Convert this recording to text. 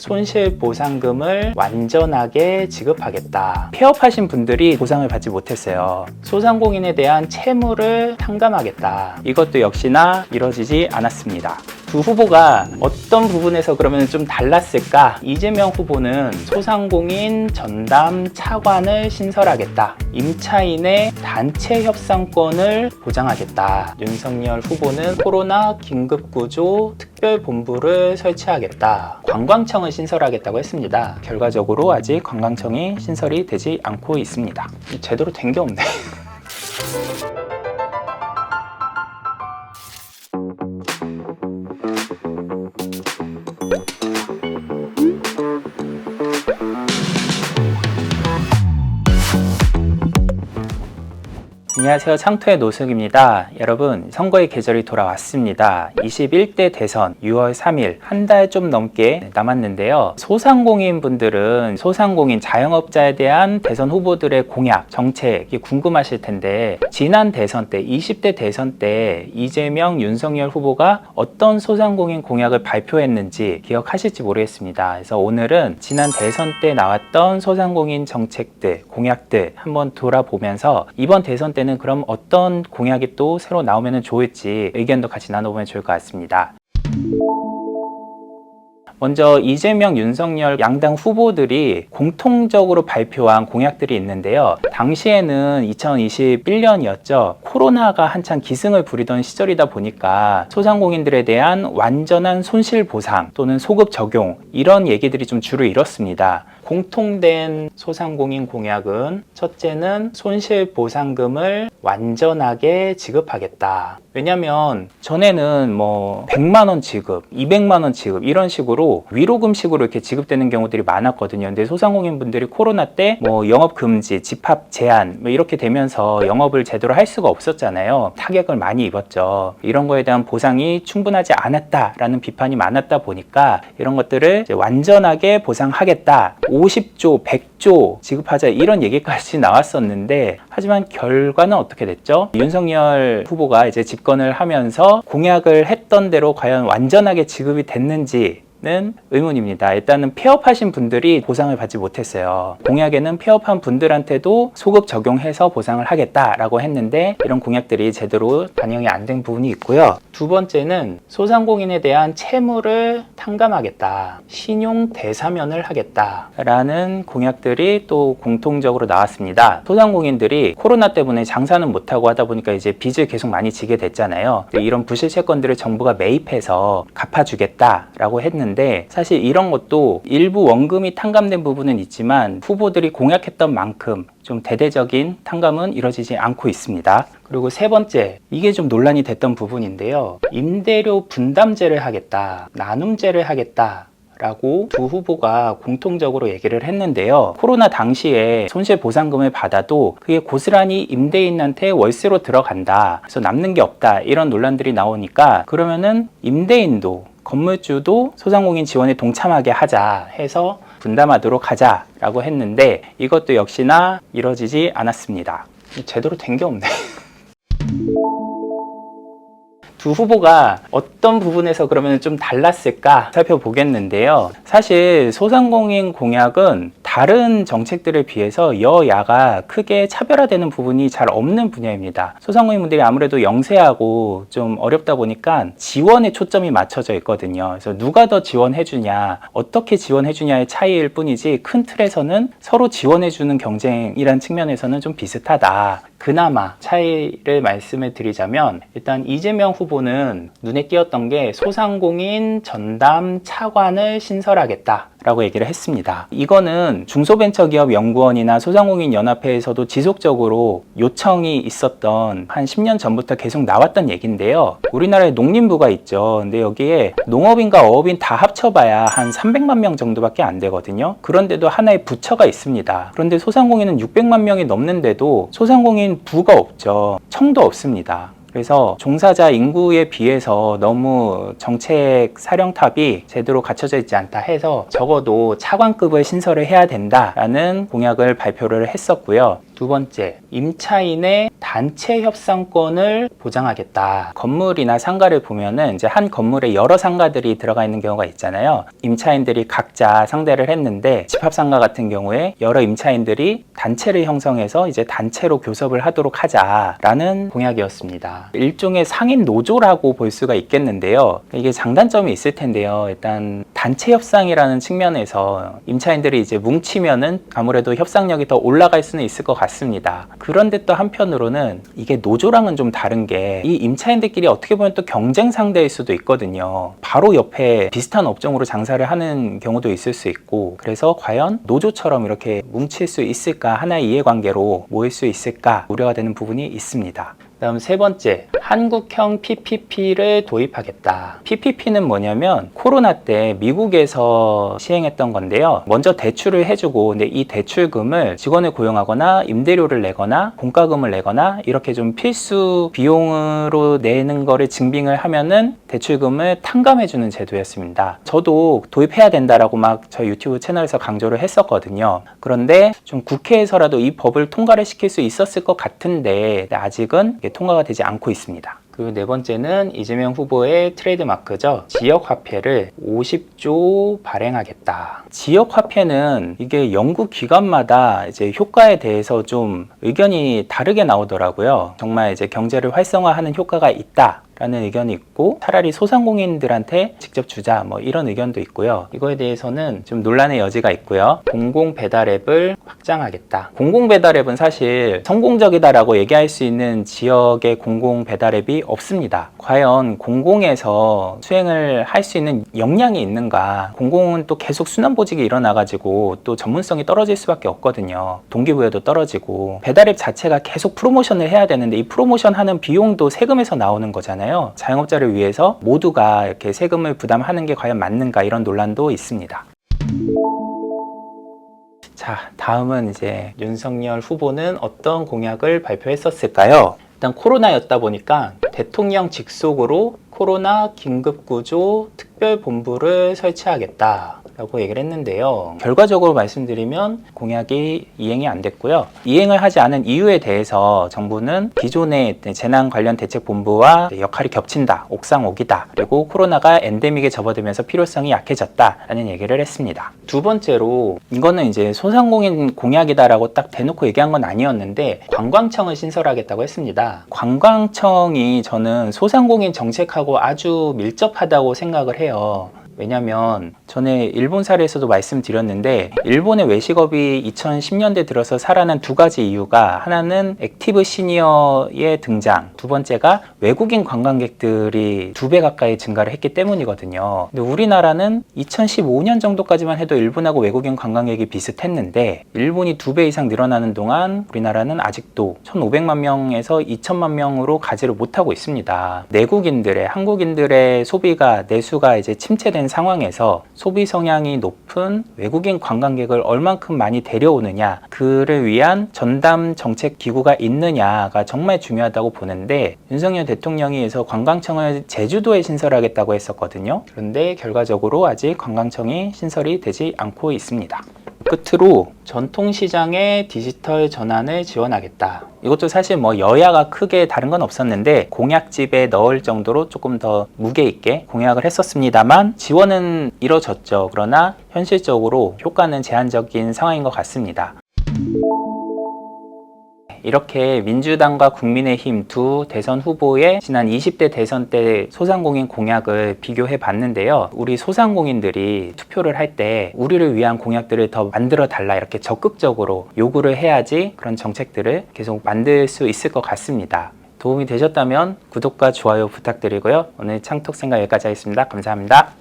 손실보상금을 완전하게 지급하겠다. 폐업하신 분들이 보상을 받지 못했어요. 소상공인에 대한 채무를 탕감하겠다. 이것도 역시나 이뤄지지 않았습니다. 두 후보가 어떤 부분에서 그러면 좀 달랐을까? 이재명 후보는 소상공인 전담 차관을 신설하겠다. 임차인의 단체 협상권을 보장하겠다. 윤석열 후보는 코로나 긴급구조 특별본부를 설치하겠다. 관광청을 신설하겠다고 했습니다. 결과적으로 아직 관광청이 신설이 되지 않고 있습니다. 제대로 된 게 없네. 안녕하세요. 창토의 노숙입니다. 여러분, 선거의 계절이 돌아왔습니다. 21대 대선 6월 3일, 한 달 좀 넘게 남았는데요. 소상공인 분들은 소상공인 자영업자에 대한 대선 후보들의 공약, 정책이 궁금하실 텐데, 지난 대선 때, 20대 대선 때 이재명, 윤석열 후보가 어떤 소상공인 공약을 발표했는지 기억하실지 모르겠습니다. 그래서 오늘은 지난 대선 때 나왔던 소상공인 정책들, 공약들 한번 돌아보면서 이번 대선 때는 그럼 어떤 공약이 또 새로 나오면 좋을지 의견도 같이 나눠보면 좋을 것 같습니다. 먼저 이재명, 윤석열 양당 후보들이 공통적으로 발표한 공약들이 있는데요. 당시에는 2021년이었죠. 코로나가 한창 기승을 부리던 시절이다 보니까 소상공인들에 대한 완전한 손실 보상 또는 소급 적용 이런 얘기들이 좀 주로 이렇습니다. 공통된 소상공인 공약은 첫째는 손실 보상금을 완전하게 지급하겠다. 왜냐면 전에는 뭐 100만 원 지급, 200만 원 지급 이런 식으로 위로금식으로 이렇게 지급되는 경우들이 많았거든요. 근데 소상공인 분들이 코로나 때 뭐 영업 금지, 집합 제한 뭐 이렇게 되면서 영업을 제대로 할 수가 없었잖아요. 타격을 많이 입었죠. 이런 거에 대한 보상이 충분하지 않았다라는 비판이 많았다 보니까 이런 것들을 완전하게 보상하겠다. 50조, 100조 지급하자 이런 얘기까지 나왔었는데 하지만 결과는 어떻게 됐죠? 윤석열 후보가 이제 집 권을 하면서 공약을 했던 대로 과연 완전하게 지급이 됐는지 는 의문입니다. 일단은 폐업하신 분들이 보상을 받지 못했어요. 공약에는 폐업한 분들한테도 소급 적용해서 보상을 하겠다라고 했는데 이런 공약들이 제대로 반영이 안 된 부분이 있고요. 두 번째는 소상공인에 대한 채무를 탕감하겠다. 신용 대사면을 하겠다라는 공약들이 또 공통적으로 나왔습니다. 소상공인들이 코로나 때문에 장사는 못하고 하다 보니까 이제 빚을 계속 많이 지게 됐잖아요. 이런 부실 채권들을 정부가 매입해서 갚아주겠다라고 했 는데 사실 이런 것도 일부 원금이 탕감된 부분은 있지만 후보들이 공약했던 만큼 좀 대대적인 탕감은 이뤄지지 않고 있습니다. 그리고 세 번째, 이게 좀 논란이 됐던 부분인데요. 임대료 분담제를 하겠다, 나눔제를 하겠다. 라고 두 후보가 공통적으로 얘기를 했는데요. 코로나 당시에 손실보상금을 받아도 그게 고스란히 임대인한테 월세로 들어간다. 그래서 남는 게 없다. 이런 논란들이 나오니까 그러면은 임대인도 건물주도 소상공인 지원에 동참하게 하자 해서 분담하도록 하자라고 했는데 이것도 역시나 이뤄지지 않았습니다. 제대로 된 게 없네. 두 후보가 어떤 부분에서 그러면 좀 달랐을까 살펴보겠는데요. 사실 소상공인 공약은 다른 정책들에 비해서 여야가 크게 차별화되는 부분이 잘 없는 분야입니다. 소상공인분들이 아무래도 영세하고 좀 어렵다 보니까 지원에 초점이 맞춰져 있거든요. 그래서 누가 더 지원해주냐, 어떻게 지원해주냐의 차이일 뿐이지 큰 틀에서는 서로 지원해주는 경쟁이란 측면에서는 좀 비슷하다. 그나마 차이를 말씀을 드리자면 일단 이재명 후보는 눈에 띄었던 게 소상공인 전담 차관을 신설하겠다. 라고 얘기를 했습니다. 이거는 중소벤처기업연구원이나 소상공인 연합회에서도 지속적으로 요청이 있었던 한 10년 전부터 계속 나왔던 얘기인데요. 우리나라에 농림부가 있죠. 근데 여기에 농업인과 어업인 다 합쳐봐야 한 300만 명 정도밖에 안 되거든요. 그런데도 하나의 부처가 있습니다. 그런데 소상공인은 600만 명이 넘는데도 소상공인 부가 없죠. 청도 없습니다. 그래서 종사자 인구에 비해서 너무 정책 사령탑이 제대로 갖춰져 있지 않다 해서 적어도 차관급을 신설을 해야 된다라는 공약을 발표를 했었고요. 두 번째, 임차인의 단체 협상권을 보장하겠다. 건물이나 상가를 보면은 이제 한 건물에 여러 상가들이 들어가 있는 경우가 있잖아요. 임차인들이 각자 상대를 했는데 집합상가 같은 경우에 여러 임차인들이 단체를 형성해서 이제 단체로 교섭을 하도록 하자라는 공약이었습니다. 일종의 상인 노조라고 볼 수가 있겠는데요. 이게 장단점이 있을 텐데요. 일단 단체 협상이라는 측면에서 임차인들이 이제 뭉치면은 아무래도 협상력이 더 올라갈 수는 있을 것 같 습니다. 그런데 또 한편으로는 이게 노조랑은 좀 다른 게 이 임차인들끼리 어떻게 보면 또 경쟁 상대일 수도 있거든요. 바로 옆에 비슷한 업종으로 장사를 하는 경우도 있을 수 있고 그래서 과연 노조처럼 이렇게 뭉칠 수 있을까 하나의 이해관계로 모일 수 있을까 우려가 되는 부분이 있습니다. 다음 세 번째, 한국형 PPP를 도입하겠다. PPP는 뭐냐면 코로나 때 미국에서 시행했던 건데요. 먼저 대출을 해주고, 근데 이 대출금을 직원을 고용하거나 임대료를 내거나 공과금을 내거나 이렇게 좀 필수 비용으로 내는 거를 증빙을 하면은 대출금을 탕감해주는 제도였습니다. 저도 도입해야 된다라고 막 저희 유튜브 채널에서 강조를 했었거든요. 그런데 좀 국회에서라도 이 법을 통과를 시킬 수 있었을 것 같은데 아직은 통과가 되지 않고 있습니다. 그리고 네 번째는 이재명 후보의 트레이드 마크죠. 지역 화폐를 50조 발행하겠다. 지역 화폐는 이게 연구 기관마다 이제 효과에 대해서 좀 의견이 다르게 나오더라고요. 정말 이제 경제를 활성화하는 효과가 있다. 라는 의견이 있고 차라리 소상공인들한테 직접 주자 뭐 이런 의견도 있고요. 이거에 대해서는 좀 논란의 여지가 있고요. 공공 배달 앱을 확장하겠다. 공공 배달 앱은 사실 성공적이다라고 얘기할 수 있는 지역의 공공 배달 앱이 없습니다. 과연 공공에서 수행을 할 수 있는 역량이 있는가? 공공은 또 계속 순환 보직이 일어나 가지고 또 전문성이 떨어질 수밖에 없거든요. 동기부여도 떨어지고 배달 앱 자체가 계속 프로모션을 해야 되는데 이 프로모션 하는 비용도 세금에서 나오는 거잖아요. 자영업자를 위해서 모두가 이렇게 세금을 부담하는 게 과연 맞는가 이런 논란도 있습니다. 자, 다음은 이제 윤석열 후보는 어떤 공약을 발표했었을까요? 일단 코로나였다 보니까 대통령 직속으로 코로나 긴급구조 특별본부를 설치하겠다. 라고 얘기를 했는데요. 결과적으로 말씀드리면 공약이 이행이 안 됐고요. 이행을 하지 않은 이유에 대해서 정부는 기존의 재난 관련 대책 본부와 역할이 겹친다, 옥상옥이다, 그리고 코로나가 엔데믹에 접어들면서 필요성이 약해졌다라는 얘기를 했습니다. 두 번째로 이거는 이제 소상공인 공약이다라고 딱 대놓고 얘기한 건 아니었는데 관광청을 신설하겠다고 했습니다. 관광청이 저는 소상공인 정책하고 아주 밀접하다고 생각을 해요. 왜냐면 전에 일본 사례에서도 말씀드렸는데 일본의 외식업이 2010년대 들어서 살아난 두 가지 이유가 하나는 액티브 시니어의 등장, 두 번째가 외국인 관광객들이 두 배 가까이 증가를 했기 때문이거든요. 근데 우리나라는 2015년 정도까지만 해도 일본하고 외국인 관광객이 비슷했는데 일본이 두 배 이상 늘어나는 동안 우리나라는 아직도 1,500만 명에서 2천만 명으로 가지를 못하고 있습니다. 내국인들의 한국인들의 소비가 내수가 이제 침체된 상황에서 소비 성향이 높은 외국인 관광객을 얼만큼 많이 데려오느냐, 그를 위한 전담 정책 기구가 있느냐가 정말 중요하다고 보는데 윤석열 대통령이 해서 관광청을 제주도에 신설하겠다고 했었거든요. 그런데 결과적으로 아직 관광청이 신설이 되지 않고 있습니다. 끝으로 전통시장의 디지털 전환을 지원하겠다. 이것도 사실 뭐 여야가 크게 다른 건 없었는데 공약집에 넣을 정도로 조금 더 무게 있게 공약을 했었습니다만 지원은 이뤄졌죠. 그러나 현실적으로 효과는 제한적인 상황인 것 같습니다. 이렇게 민주당과 국민의힘 두 대선 후보의 지난 20대 대선 때 소상공인 공약을 비교해 봤는데요. 우리 소상공인들이 투표를 할 때 우리를 위한 공약들을 더 만들어 달라 이렇게 적극적으로 요구를 해야지 그런 정책들을 계속 만들 수 있을 것 같습니다. 도움이 되셨다면 구독과 좋아요 부탁드리고요. 오늘 창톡 생각 여기까지 하겠습니다. 감사합니다.